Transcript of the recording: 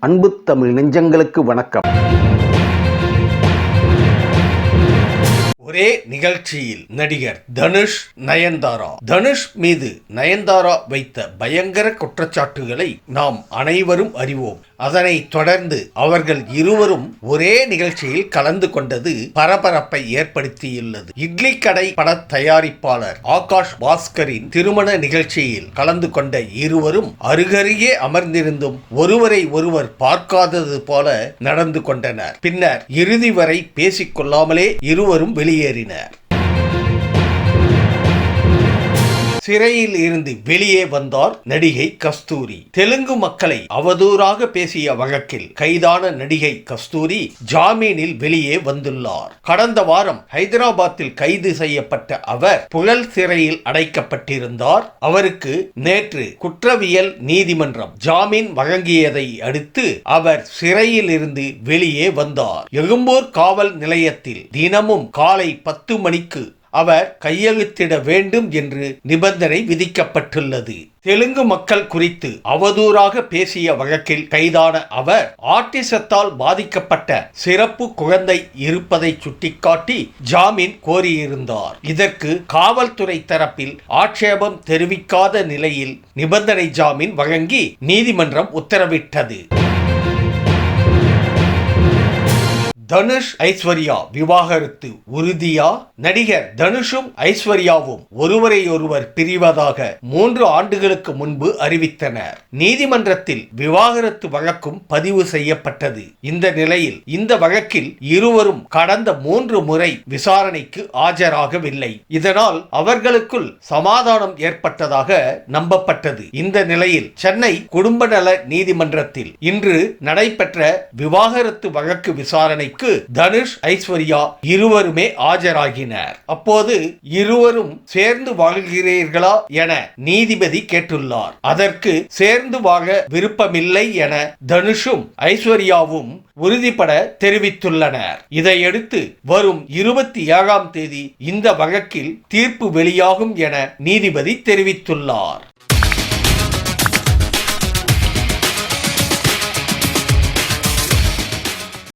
அன்பு தமிழ் நெஞ்சங்களுக்கு வணக்கம். ஒரே நிகழ்ச்சியில் நடிகர் தனுஷ் நயன்தாரா. தனுஷ் மீது நயன்தாரா வைத்த பயங்கர குற்றச்சாட்டுகளை நாம் அனைவரும் அறிவோம். அதனைத் தொடர்ந்து அவர்கள் இருவரும் ஒரே நிகழ்ச்சியில் கலந்து கொண்டது பரபரப்பை ஏற்படுத்தியுள்ளது. இட்லி கடை பட தயாரிப்பாளர் ஆகாஷ் பாஸ்கரின் திருமண நிகழ்ச்சியில் கலந்து கொண்ட இருவரும் அருகருகே அமர்ந்திருந்தும் ஒருவரை ஒருவர் பார்க்காதது போல நடந்து கொண்டனர். பின்னர் இறுதி வரை பேசிக்கொள்ளாமலே இருவரும் வெளியேறினர். சிறையில் இருந்து வெளியே வந்தார் நடிகை கஸ்தூரி. தெலுங்கு மக்களை அவதூறாக பேசிய வழக்கில் கைதான நடிகை கஸ்தூரி ஜாமீனில் வெளியே வந்துள்ளார். கடந்த வாரம் ஹைதராபாத்தில் கைது செய்யப்பட்ட அவர் புழல் சிறையில் அடைக்கப்பட்டிருந்தார். அவருக்கு நேற்று குற்றவியல் நீதிமன்றம் ஜாமீன் வழங்கியதை அடுத்து அவர் சிறையில் இருந்து வெளியே வந்தார். எழும்பூர் காவல் நிலையத்தில் தினமும் காலை பத்து மணிக்கு அவர் கையெழுத்திட வேண்டும் என்று நிபந்தனை விதிக்கப்பட்டுள்ளது. தெலுங்கு மக்கள் குறித்து அவதூறாக பேசிய வழக்கில் கைதான அவர் ஆர்டிசத்தால் பாதிக்கப்பட்ட சிறப்பு குழந்தை இருப்பதை சுட்டிக்காட்டி ஜாமீன் கோரியிருந்தார். இதற்கு காவல்துறை தரப்பில் ஆட்சேபம் தெரிவிக்காத நிலையில் நிபந்தனை ஜாமீன் வழங்கி நீதிமன்றம் உத்தரவிட்டது. தனுஷ் ஐஸ்வர்யா விவாகரத்து உறுதியா? நடிகர் தனுஷும் ஐஸ்வர்யாவும் ஒருவரை ஒருவர் பிரிவதாக மூன்று ஆண்டுகளுக்கு முன்பு அறிவித்தனர். நீதிமன்றத்தில் விவாகரத்து வழக்கும் பதிவு செய்யப்பட்டது. இந்த நிலையில் இந்த வழக்கில் இருவரும் கடந்த மூன்று முறை விசாரணைக்கு ஆஜராகவில்லை. இதனால் அவர்களுக்குள் சமாதானம் ஏற்பட்டதாக நம்பப்பட்டது. இந்த நிலையில் சென்னை குடும்ப நல நீதிமன்றத்தில் இன்று நடைபெற்ற விவாகரத்து வழக்கு விசாரணைக்கு தனுஷ் ஐஸ்வர்யா இருவருமே ஆஜராகினர். அப்போது இருவரும் சேர்ந்து வாழ்கிறீர்களா என நீதிபதி கேட்டுள்ளார். அதற்கு சேர்ந்து வாழ விருப்பமில்லை என தனுஷும் ஐஸ்வர்யாவும் உறுதிபட தெரிவித்துள்ளனர். இதையடுத்து வரும் இருபத்தி ஏழாம் தேதி இந்த வழக்கில் தீர்ப்பு வெளியாகும் என நீதிபதி தெரிவித்துள்ளார்.